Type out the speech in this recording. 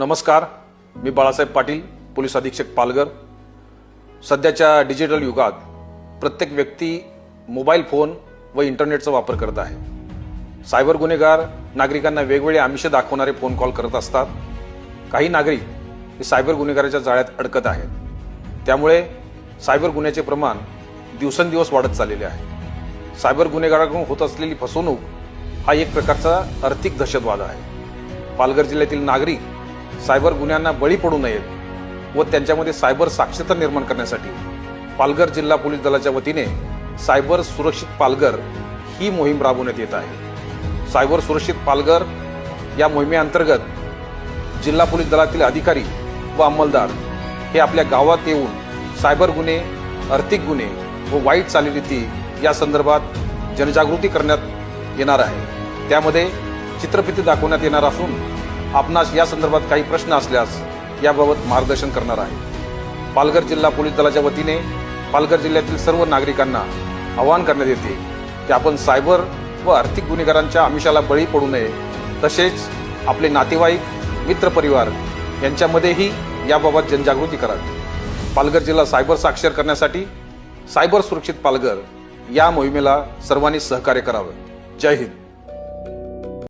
नमस्कार मी बाळासाहेब पाटील पोलीस अधीक्षक पालघर. सध्याच्या डिजिटल युगात प्रत्येक व्यक्ती मोबाईल फोन व इंटरनेटचा वापर करत आहे. सायबर गुन्हेगार नागरिकांना वेगवेगळे आमिष दाखवणारे फोन कॉल करत असतात. काही नागरिक हे सायबर गुन्हेगाराच्या जाळ्यात अडकत आहेत. त्यामुळे सायबर गुन्ह्याचे प्रमाण दिवसेंदिवस वाढत चाललेले आहे. सायबर गुन्हेगाराकडून होत असलेली फसवणूक हा एक प्रकारचा आर्थिक दहशतवाद आहे. पालघर जिल्ह्यातील नागरिक सायबर गुन्ह्यांना बळी पडू नयेत व त्यांच्यामध्ये सायबर साक्षरता निर्माण करण्यासाठी पालघर जिल्हा पोलीस दलाच्या वतीने सायबर सुरक्षित पालघर ही मोहीम राबवण्यात येत आहे. सायबर सुरक्षित पालघर या मोहिमेअंतर्गत जिल्हा पोलीस दलातील अधिकारी व अंमलदार हे आपल्या गावात येऊन सायबर गुन्हे आर्थिक गुन्हे व वाईट चालीरीती या संदर्भात जनजागृती करण्यात येणार आहे. त्यामध्ये चित्रफिती दाखवण्यात येणार असून आपणास या संदर्भात काही प्रश्न असल्यास याबाबत मार्गदर्शन करणार आहे. पालघर जिल्हा पोलीस दलाच्या वतीने पालघर जिल्ह्यातील सर्व नागरिकांना आवाहन करण्यात येते की आपण सायबर व आर्थिक गुन्हेगारांच्या आमिषाला बळी पडू नये. तसेच आपले नातेवाईक मित्रपरिवार यांच्यामध्येही याबाबत जनजागृती करावी पालघर जिल्हा सायबर साक्षर करण्यासाठी सायबर सुरक्षित पालघर या मोहिमेला सर्वांनी सहकार्य करावं. जय हिंद.